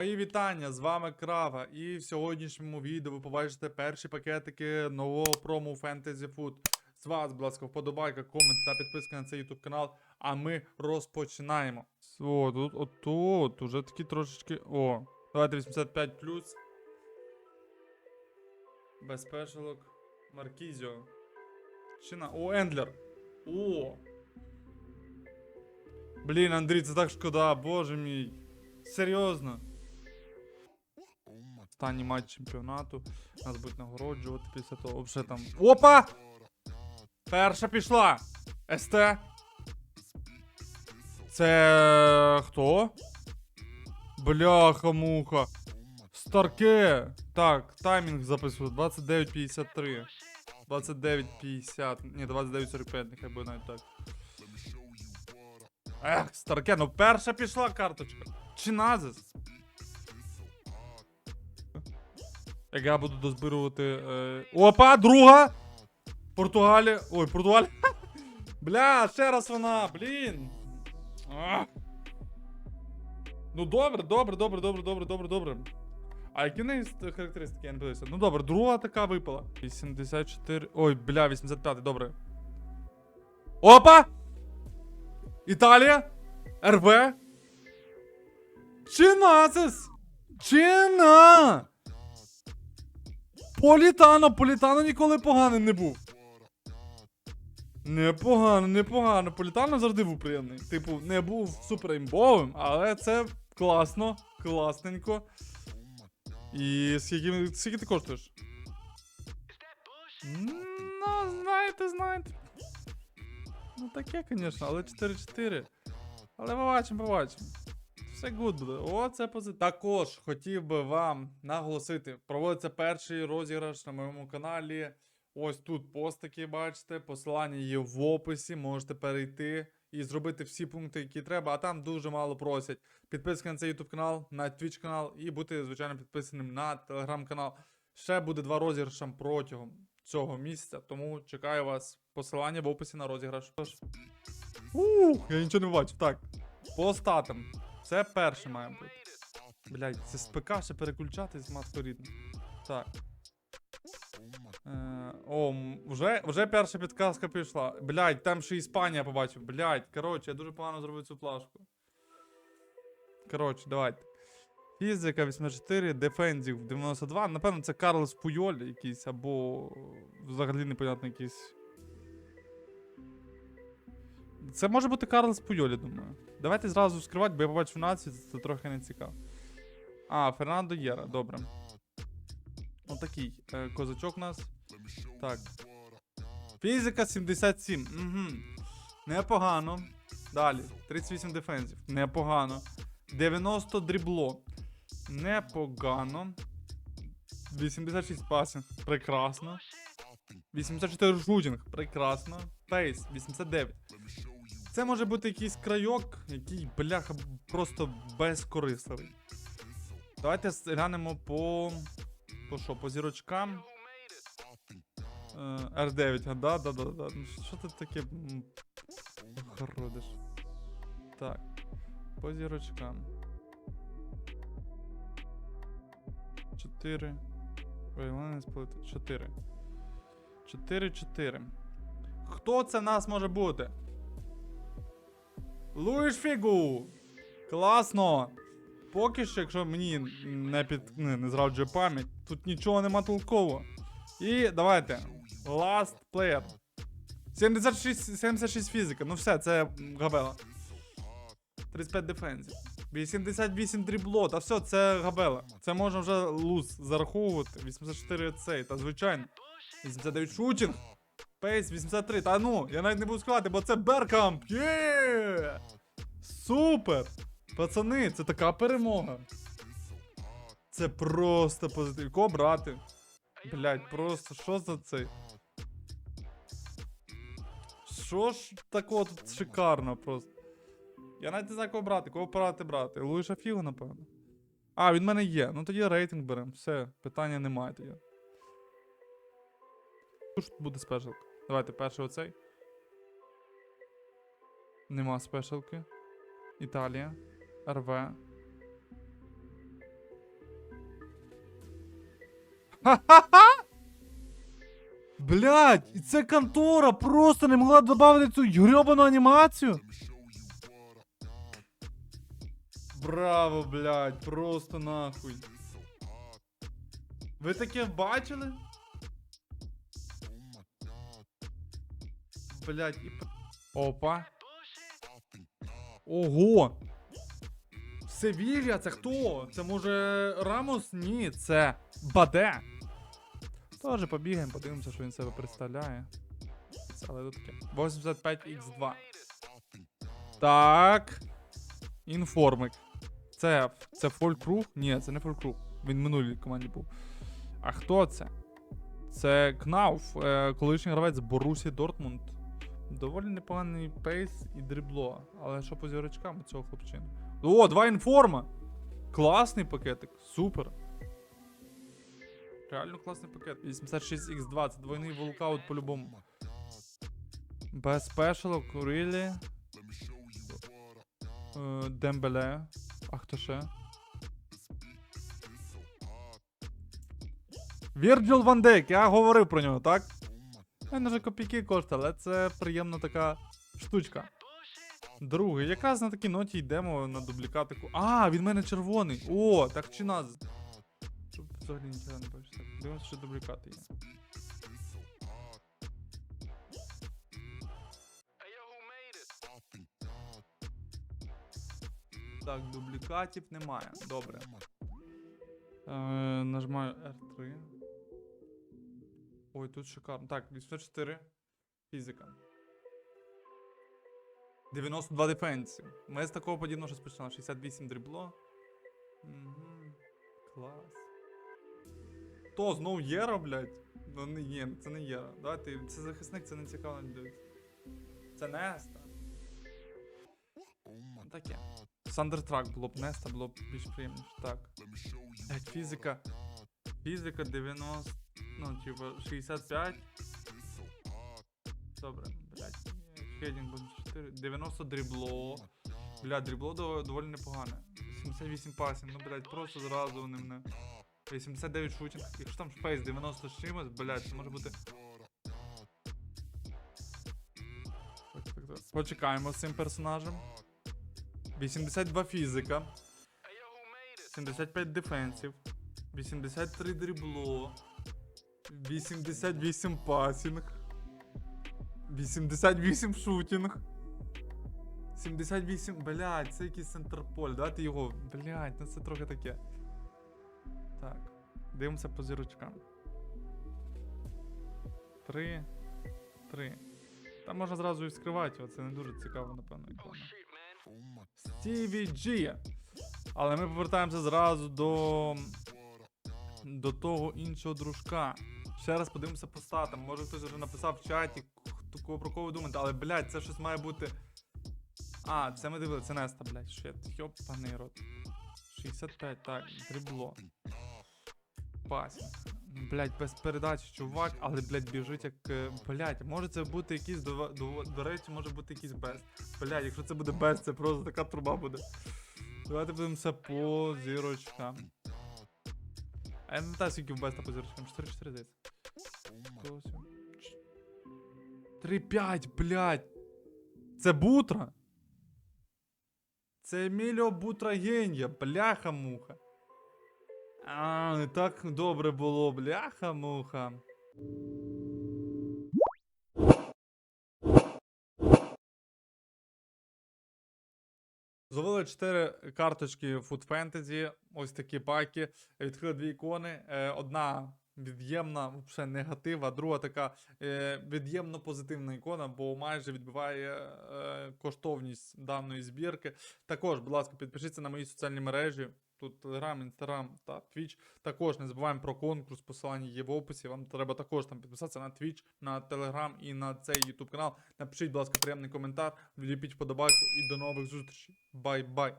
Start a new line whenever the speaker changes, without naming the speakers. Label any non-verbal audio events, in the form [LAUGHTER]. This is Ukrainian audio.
Мої вітання, з вами Крава. І в сьогоднішньому відео ви побачите перші пакетики нового прому Fantasy Food. З вас, будь ласка, вподобайка, комент та підписка на цей YouTube канал. А ми розпочинаємо. О, тут отут, уже такі трошечки. О, давайте 85 плюс. Без спешалок. Маркізіо. Чина. О, Ендлер. О. Блін, Андрій, це так шкода, боже мій. Серйозно. Останній матч чемпіонату. Нас будуть нагороджувати після того. Вже там. Опа! Перша пішла! СТ. Це хто? Бляха-муха. Старке. Так, таймінг записую. 29.53. 29.50. Ні, 29.45, нехай буде навіть так. Ех, старке, ну перша пішла карточка. Чи назис? Як я буду дозбирувати. Е... Опа, друга! Португалія. Ой, Португалія. [LAUGHS] Бля, ще раз вона, блін. Ну добре, добре, добре, добре, добре, добре, добре. А які неї характеристики, я не подивився. Ну добре, друга така випала. 84. Ой, бля, 85, добре. Опа! Італія? РВ? Чи нацис? Політано, Політано ніколи поганим не був. Непогано, непогано. Політано завжди був приємний. Типу, не був супер імбовим, але це класно, класненько. І скільки, скільки ти коштуєш? Ну, знаєте, знаєте. Ну таке, звісно, але 4-4. Але побачимо, побачимо. Все гуд буде. О, це позитив. Також хотів би вам наголосити, проводиться перший розіграш на моєму каналі. Ось тут пост бачите. Посилання є в описі. Можете перейти і зробити всі пункти, які треба, а там дуже мало просять. Підписка на цей YouTube канал, на Twitch канал і бути, звичайно, підписаним на Telegram канал. Ще буде два розіграша протягом цього місяця, тому чекаю вас. Посилання в описі на розіграш. Ух, я нічого не бачу. Так. По статам. Це перше має бути. Блять, це з ПК ще переключатись, матко рідна. Так. Е, о, вже, вже перша підказка пішла. Блять, там ще Іспанія побачив. Блять, коротше, я дуже погано зробив цю плашку. Коротше, давайте. Фізика 84, дефензів 92. Напевно, це Карлос Пуйоль якийсь, або взагалі непонятно якийсь. Це може бути Карлос Пуйоль, я думаю. Давайте зразу скривати, бо я побачив націю, це трохи не цікаво. А, Фернандо Єра, добре. Отакий е, козачок у нас. Так. Фізика 77. Угу. Непогано. Далі. 38 дефензів. Непогано. 90 дрібло. Непогано. 86 пасинг. Прекрасно. 84 шутінг. Прекрасно. Пейс 89. Це може бути якийсь крайок, який, бляха, просто безкорисливий. Давайте глянемо по. По що, по зірочкам. Е, R9, да, да, да, да. Ну, що ти таке. Городиш. Так. По зірочкам. 4. Ой, вони не сплити. 4. 4, 4. Хто це нас може бути? Луїш Фігу! Класно! Поки що, якщо мені не під не, не зраджує пам'ять, тут нічого нема толкового. І давайте. Last player. 76, 76 фізика. Ну все, це габела. 35 дефензів. 88 дрібло, та все, це габела. Це можна вже луз зараховувати. 84 цей, та звичайно. 89 шутінг. Пейс 83. Та ну, я навіть не буду сказати, бо це Беркамп. Є! Супер! Пацани, це така перемога. Це просто позитив. Кого брати? Блять, просто що за цей? Що ж такого тут шикарно просто? Я навіть не знаю, кого брати, кого брати брати. Луїша Фігу, напевно. А, він в мене є. Ну тоді рейтинг беремо. Все, питання немає тоді. Що тут буде спешалка? Давайте перший оцей. Нема спешалки. Італія. РВ. Ха-ха-ха! Блять, і ця контора просто не могла додати цю грьобану анімацію. Браво, блядь, просто нахуй. Ви таке бачили? Блять, і. Опа. Ого! Севілья, це хто? Це може Рамос? Ні, це Баде. Тоже побігаємо, подивимося, що він себе представляє. Але тут таке. 85x2. Так. Інформик. Це. Це фолькруг? Ні, це не фолькруг. Він в минулій команді був. А хто це? Це Кнауф, е, колишній гравець Борусі Дортмунд. Доволі непоганий пейс і дрібло. Але що по зірочкам цього хлопчини? О, два інформа! Класний пакетик, супер. Реально класний пакет. 86x2, це двойний волкаут по-любому. Без спешалок, Рілі. Е, Дембеле. А хто ще? Вірджил Ван Дейк, я говорив про нього, так? Він вже копійки коштує, але це приємна така штучка. Другий. Якраз на такій ноті йдемо на дублікатику. А, він мене червоний. О, так чи нас. Тут взагалі нічого не бачиш. Дивимося, що дублікати є. Так, дублікатів немає. Добре. Е, нажимаю R3. Ой, тут шикарно. Так, 84. Фізика. 92 дефенсі. Ми з такого подібного щось починали. 68 дрібло. Угу. Клас. То, знову Єра, блядь? Ну не є, це не Єра. Давайте, це захисник, це не цікаво не дивиться. Це Неста. Таке. Сандертрак було б Неста, було б більш приємніше. Так. Блядь, фізика. Фізика 90. Ну, типа, 65. Добре, блядь. Хедінг буде 4. 90 дрібло. Бля, дрібло дов- доволі непогане. 78 пасів, ну блядь, просто зразу вони мене. 89 шутінг. Якщо там шпейс 90 з чимось, блядь, це може бути. Почекаємо з цим персонажем. 82 фізика. 75 дефенсів. 83 дрібло. 88 пасінг. 88 шутінг. 78. Блядь, це якийсь центрполь. Давайте його. Блядь, ну це трохи таке. Так. Дивимося по зірочкам. Три. Три. Там можна зразу і скривати, його, це не дуже цікаво, напевно. Стіві Джі. Але ми повертаємося зразу до. До того іншого дружка. Ще раз подивимося по статам. Може хтось вже написав в чаті, хто про кого ви думаєте, але блядь, це щось має бути. А, це ми дивилися, це Неста, блядь, щет. Йопаний рот. 65, так, дрібло. Пасінг. Блядь, без передачі, чувак, але, блядь, біжить як. е, Блядь, може це бути якийсь, до, до, до речі, може бути якийсь без. Блядь, якщо це буде без, це просто така труба буде. Давайте подивимося по зірочкам. А я не пам'ятаю, скільки в Беста по зірочкам. 4-4 здається. 3-5, блядь. Це Бутра. Це Еміліо Бутрагенія, бляха-муха. А, не так добре було, бляха-муха. Зловили 4 карточки Food Fantasy, ось такі паки. Відкрили дві ікони. Е, одна від'ємна, взагалі негатив, а друга така е, від'ємно позитивна ікона, бо майже відбиває е, коштовність даної збірки. Також, будь ласка, підпишіться на мої соціальні мережі. Тут Telegram, Instagram та Twitch. Також не забуваємо про конкурс, посилання є в описі. Вам треба також там підписатися на Twitch, на Telegram і на цей YouTube канал. Напишіть, будь ласка, приємний коментар, вліпіть вподобайку і до нових зустрічей. Бай-бай!